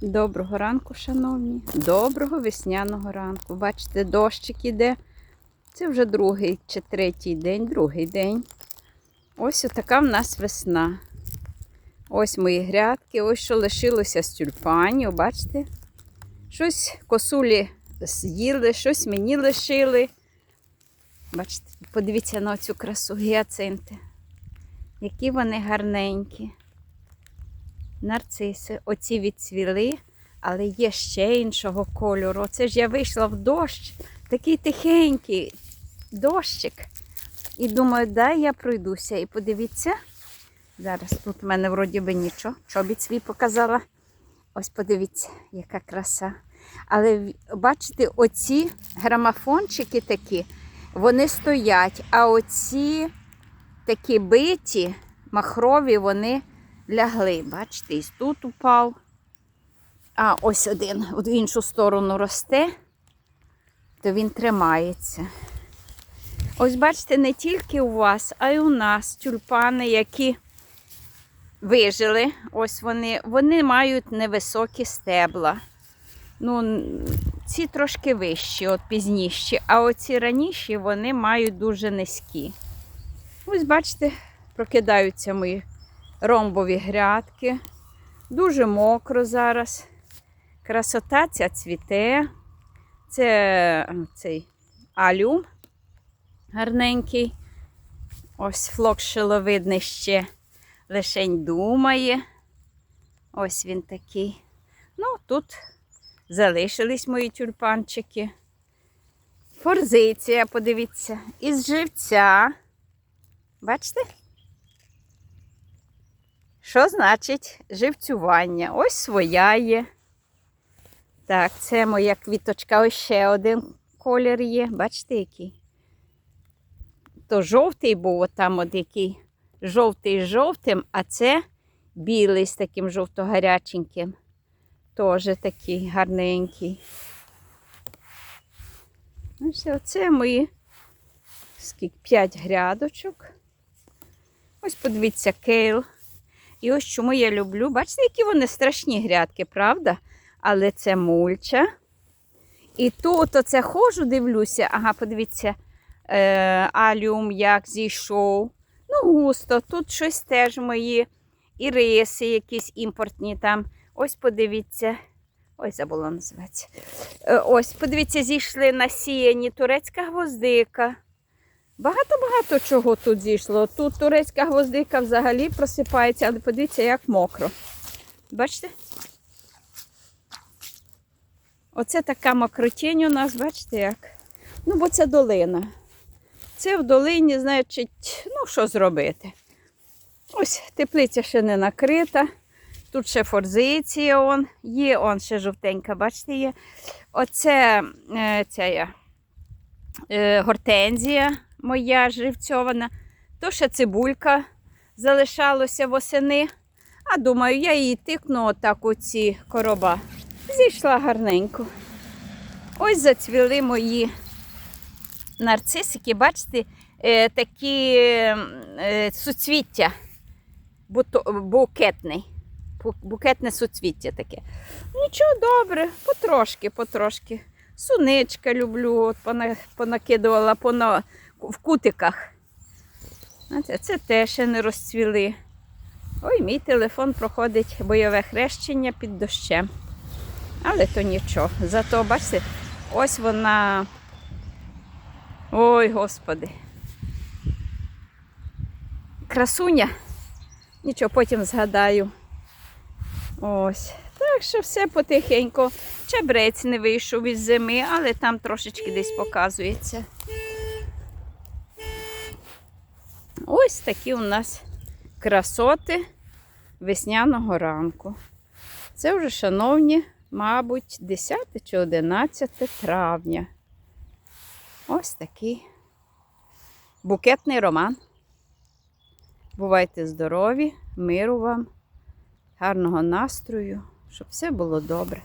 Доброго ранку, шановні. Доброго весняного ранку. Бачите, дощик іде. Це вже другий чи третій день, другий день. Ось така в нас весна. Ось мої грядки, ось що лишилося з тюльпанів, бачите? Щось косулі з'їли, щось мені лишили. Бачите, подивіться на цю красу гіацинти. Які вони гарненькі. Нарциси. Оці відцвіли, але є ще іншого кольору. Оце ж я вийшла в дощ, такий тихенький дощик. І думаю, дай я пройдуся. І подивіться, зараз тут в мене вроді би нічого. Чобіт свій показала. Ось подивіться, яка краса. Але бачите, оці грамофончики такі, вони стоять, а оці такі биті, махрові, вони лягли. Бачите, і тут упав. А ось один в іншу сторону росте, то він тримається. Ось бачите, не тільки у вас, а й у нас тюльпани, які вижили. Ось вони, вони мають невисокі стебла. Ну, ці трошки вищі, от пізніші, а оці раніші вони мають дуже низькі. Ось бачите, прокидаються мої ромбові грядки. Дуже мокро зараз. Красота ця цвіте. Це цей алюм гарненький. Ось флок шиловидний ще лишень думає. Ось він такий. Ну, тут залишились мої тюльпанчики. Форзиція, подивіться, із живця. Бачите? Що значить живцювання? Ось своя є. Так, це моя квіточка. Ось ще один колір є. Бачите, який? То жовтий був, отам от який жовтий з жовтим, а це білий з таким жовто-гаряченьким. Теж такий гарненький. Ось оце мої скільки, 5 грядочок. Ось подивіться кейл. І ось чому я люблю. Бачите, які вони страшні грядки, правда? Але це мульча. І тут оце ходжу, дивлюся. Ага, подивіться, е, алюм як зійшов. Ну, густо. Тут щось теж мої іриси, якісь імпортні там. Ось подивіться. Ой, забула називатися. Е, ось, подивіться, зійшли насіяні турецька гвоздика. Багато-багато чого тут зійшло. Тут турецька гвоздика взагалі просипається, але подивіться, як мокро. Бачите? Оце така мокротінь у нас, бачите як? Ну, бо це долина. Це в долині, значить, ну що зробити? Ось теплиця ще не накрита. Тут ще форзиція он є, он ще жовтенька, бачите, є. Оце е, ця е, гортензія моя живцьована. То ще цибулька залишалося восени. А думаю, я її тикну отак у ці короба. Зійшла гарненько. Ось зацвіли мої нарцисики, бачите, е, такі е, суцвіття, букетний. Букетне суцвіття таке. Нічого добре, потрошки, потрошки. Суничка люблю, от пона- понакидувала пона, в кутиках. Це теж ще не розцвіли. Ой, мій телефон проходить бойове хрещення під дощем. Але то нічого. Зато, бачите, ось вона. Ой, господи. Красуня. Нічого, потім згадаю. Ось. Так що все потихеньку. Чебрець не вийшов із зими, але там трошечки десь показується. Ось такі у нас красоти весняного ранку. Це вже, шановні, мабуть, 10 чи 11 травня. Ось такий букетний роман. Бувайте здорові, миру вам, гарного настрою, щоб все було добре.